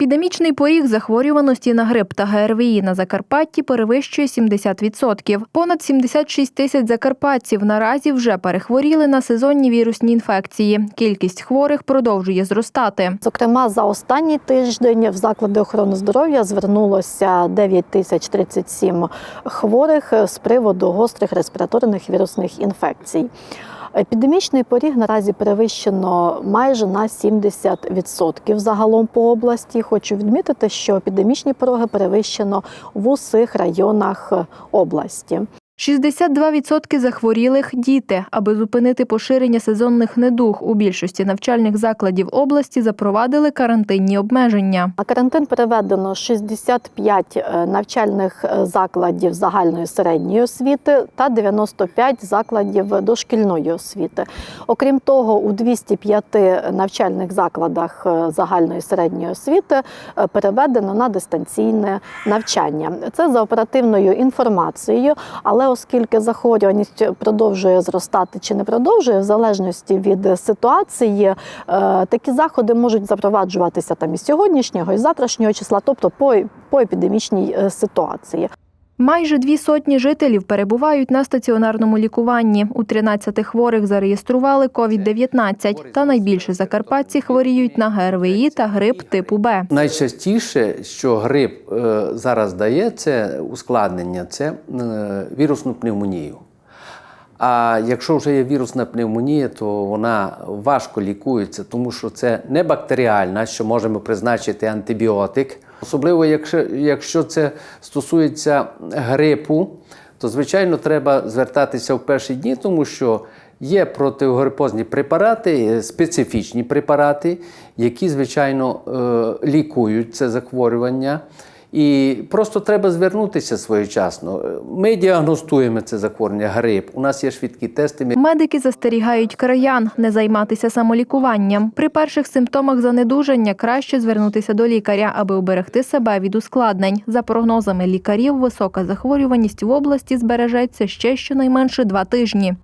Епідемічний поріг захворюваності на грип та ГРВІ на Закарпатті перевищує 70%. Понад 76 тисяч закарпатців наразі вже перехворіли на сезонні вірусні інфекції. Кількість хворих продовжує зростати. Зокрема, за останній тиждень в заклади охорони здоров'я звернулося 9 тисяч 37 хворих з приводу гострих респіраторних вірусних інфекцій. Епідемічний поріг наразі перевищено майже на 70% загалом по області. Хочу відмітити, що епідемічні пороги перевищено в усіх районах області. 62% захворілих діти. Аби зупинити поширення сезонних недуг у більшості навчальних закладів області запровадили карантинні обмеження. На карантин переведено 65 е, навчальних е, закладів загальної середньої освіти та 95 закладів дошкільної освіти. Окрім того, у 205 навчальних закладах е, загальної середньої освіти переведено на дистанційне навчання. Це за оперативною інформацією, але оскільки захворюваність продовжує зростати чи не продовжує, в залежності від ситуації, е, такі заходи можуть запроваджуватися там і сьогоднішнього, і завтрашнього числа, тобто по, по епідемічній е, ситуації. Майже дві сотні жителів перебувають на стаціонарному лікуванні. У 13 хворих зареєстрували COVID-19, та найбільше закарпатці хворіють на ГРВІ та грип типу Б. Найчастіше, що грип е, зараз дає, це ускладнення, це е, вірусну пневмонію. А якщо вже є вірусна пневмонія, то вона важко лікується, тому що це не бактеріальна, що можемо призначити антибіотик. Особливо, якщо, якщо це стосується грипу, то звичайно треба звертатися в перші дні, тому що є протигрипозні препарати, е, специфічні препарати, які, звичайно, е, лікують це захворювання. І просто треба звернутися своєчасно. Ми діагностуємо це захворювання, грип. У нас є швидкі тести. Медики застерігають краян не займатися самолікуванням. При перших симптомах занедужання краще звернутися до лікаря, аби уберегти себе від ускладнень. За прогнозами лікарів, висока захворюваність в області збережеться ще щонайменше два тижні.